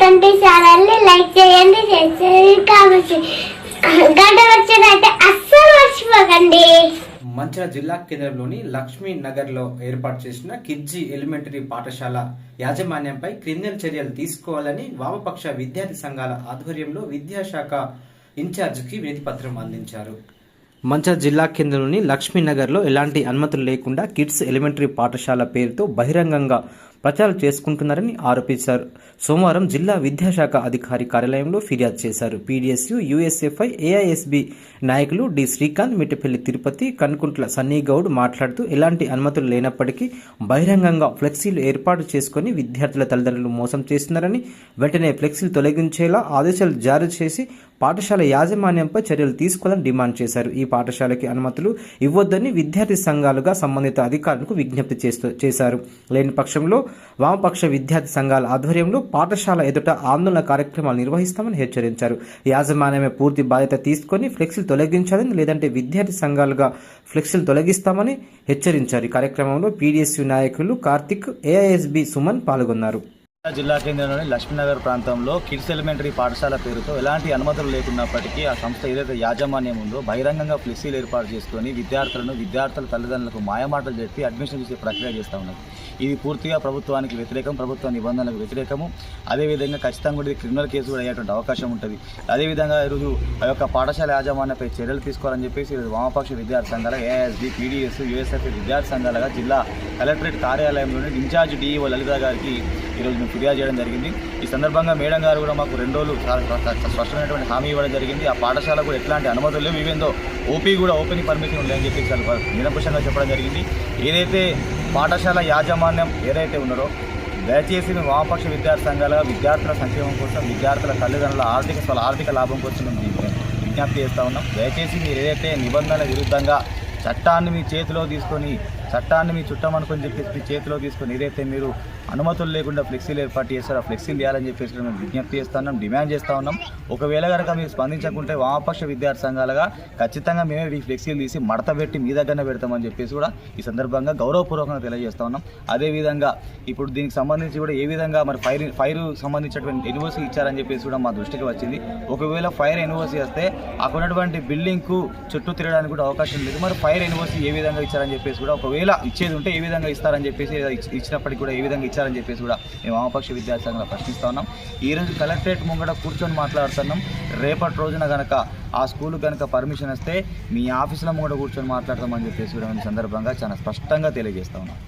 Twenty ఛానల్ని like చేయండి share చేయండి గంట వచ్చినట్టే అస్సలు మర్చిపోకండి. మంచిర్యాల జిల్లా కేంద్రంలోని లక్ష్మీ నగర్లో ఏర్పాటు చేసిన కిడ్జీ ఎలిమెంటరీ పాఠశాల యాజమాన్యంపై క్రిమినల్ చర్యలు తీసుకోవాలని వామపక్ష విద్యార్థి సంఘాల ఆధ్వర్యంలో విద్యాశాఖ ఇన్ఛార్జికి వినతి పత్రం అందించారు. మంచిర్యాల జిల్లా కేంద్రంలోని లక్ష్మీనగర్లో ఎలాంటి అనుమతులు లేకుండా కిడ్స్ ఎలిమెంటరీ పాఠశాల పేరుతో బహిరంగంగా ప్రచారం చేసుకుంటున్నారని ఆరోపించారు. సోమవారం జిల్లా విద్యాశాఖ అధికారి కార్యాలయంలో ఫిర్యాదు చేశారు. పీడీఎస్యు యూఎస్ఎఫ్ఐ ఏఐఎస్బి నాయకులు డి శ్రీకాంత్ మిట్టపల్లి తిరుపతి కనుకుంట్ల సన్నీగౌడ్ మాట్లాడుతూ ఎలాంటి అనుమతులు లేనప్పటికీ బహిరంగంగా ఫ్లెక్సీలు ఏర్పాటు చేసుకుని విద్యార్థుల తల్లిదండ్రులు మోసం చేస్తున్నారని వెంటనే ఫ్లెక్సీలు తొలగించేలా ఆదేశాలు జారీ చేసి పాఠశాల యాజమాన్యంపై చర్యలు తీసుకోవాలని డిమాండ్ చేశారు. ఈ పాఠశాలకి అనుమతులు ఇవ్వొద్దని విద్యార్థి సంఘాలుగా సంబంధిత అధికారులకు విజ్ఞప్తి చేస్తూ చేశారు. లేని పక్షంలో వామపక్ష విద్యార్థి సంఘాల ఆధ్వర్యంలో పాఠశాల ఎదుట ఆందోళన కార్యక్రమాలు నిర్వహిస్తామని హెచ్చరించారు. యాజమాన్యమే పూర్తి బాధ్యత తీసుకొని ఫ్లెక్సీలు తొలగించాలని లేదంటే విద్యార్థి సంఘాలుగా ఫ్లెక్సీలు తొలగిస్తామని హెచ్చరించారు. ఈ కార్యక్రమంలో పీడీఎస్యు నాయకులు కార్తిక్ ఏఐఎస్బి సుమన్ పాల్గొన్నారు. జిల్లా కేంద్రంలోని లక్ష్మీనగర్ ప్రాంతంలో కిడ్స్ ఎలిమెంటరీ పాఠశాల పేరుతో ఎలాంటి అనుమతులు లేకున్నప్పటికీ ఆ సంస్థ ఏదైతే యాజమాన్యం ఉందో బహిరంగంగా ఫ్లెక్సీలు ఏర్పాటు చేసుకొని విద్యార్థులను విద్యార్థుల తల్లిదండ్రులకు మాయమాటలు చెప్పి అడ్మిషన్ చేసే ప్రక్రియ చేస్తూ ఉన్నది. ఇది పూర్తిగా ప్రభుత్వానికి వ్యతిరేకం ప్రభుత్వ నిబంధనలకు వ్యతిరేకము. అదేవిధంగా ఖచ్చితంగా కూడా ఇది క్రిమినల్ కేసు కూడా అయ్యేటువంటి అవకాశం ఉంటుంది. అదేవిధంగా ఈరోజు ఆ యొక్క పాఠశాల యాజమాన్యపై చర్యలు తీసుకోవాలని చెప్పేసి ఈరోజు వామపక్ష విద్యార్థి సంఘాల ఏఎస్బి పీడీఎస్ యూఎస్ఎఫ్ విద్యార్థి సంఘాలుగా జిల్లా కలెక్టరేట్ కార్యాలయంలోని ఇన్ఛార్జ్ డిఈఓ లలిత గారికి ఈరోజు మేము ఫిర్యాదు చేయడం జరిగింది. ఈ సందర్భంగా మేడం గారు కూడా మాకు రెండు రోజులు చాలా స్పష్టమైనటువంటి హామీ ఇవ్వడం జరిగింది. ఆ పాఠశాలకు ఎట్లాంటి అనుమతులు లేవు. ఇవేందో ఓపీ కూడా ఓపెనింగ్ పర్మిషన్ ఉందని చెప్పి చాలా నిరంకుశంగా చెప్పడం జరిగింది. ఏదైతే పాఠశాల యాజమాన్యం ఏదైతే ఉన్నారో దయచేసి మేము వామపక్ష విద్యార్థి సంఘాలుగా విద్యార్థుల సంక్షేమం కోసం విద్యార్థుల తల్లిదండ్రుల ఆర్థిక వాళ్ళ ఆర్థిక లాభం కోసం మేము విజ్ఞప్తి చేస్తూ ఉన్నాం. దయచేసి మీరు ఏదైతే నిబంధనల విరుద్ధంగా చట్టాన్ని మీ చేతిలో తీసుకొని చట్టాన్ని మీ చుట్టం అనుకొని చెప్పేసి మీ చేతిలో తీసుకొని ఏదైతే మీరు అనుమతులు లేకుండా ఫ్లెక్సీలు ఏర్పాటు చేస్తారో ఆ ఫ్లెక్సీలు చేయాలని చెప్పేసి మేము విజ్ఞప్తి చేస్తున్నాం డిమాండ్ చేస్తూ ఉన్నాం. ఒకవేళ కనుక మీరు స్పందించకుంటే వామపక్ష విద్యార్థి సంఘాలుగా ఖచ్చితంగా మేమే ఈ ఫ్లెక్సీలు తీసి మడత పెట్టి మీ దగ్గరనే పెడతామని చెప్పేసి కూడా ఈ సందర్భంగా గౌరవపూర్వకంగా తెలియజేస్తా ఉన్నాం. అదేవిధంగా ఇప్పుడు దీనికి సంబంధించి కూడా ఏ విధంగా మరి ఫైర్ ఫైర్ సంబంధించినటువంటి యూనివర్సిటీ ఇచ్చారని చెప్పేసి కూడా మా దృష్టికి వచ్చింది. ఒకవేళ ఫైర్ యూనివర్సిటీ వస్తే అక్కడ ఉన్నటువంటి బిల్డింగ్కు చుట్టూ తిరగడానికి కూడా అవకాశం లేదు. మరి ఫైర్ యూనివర్సిటీ ఏ విధంగా ఇచ్చారని చెప్పేసి కూడా ఒకవేళ ఇచ్చేది ఉంటే ఏ విధంగా ఇస్తారని చెప్పేసి ఇచ్చినప్పటికీ కూడా ఏ విధంగా ఇచ్చారని చెప్పేసి కూడా మేము వామపక్ష విద్యాసంఘంలో సంఘంలో ప్రశ్నిస్తా ఉన్నాం. ఈ రోజు కలెక్టరేట్ ముంగట కూర్చొని మాట్లాడుతున్నాం. రేపటి రోజున కనుక ఆ స్కూల్ కనుక పర్మిషన్ వస్తే మీ ఆఫీసులో ముంగట కూర్చొని మాట్లాడతామని చెప్పేసి కూడా మేము సందర్భంగా చాలా స్పష్టంగా తెలియజేస్తా ఉన్నాం.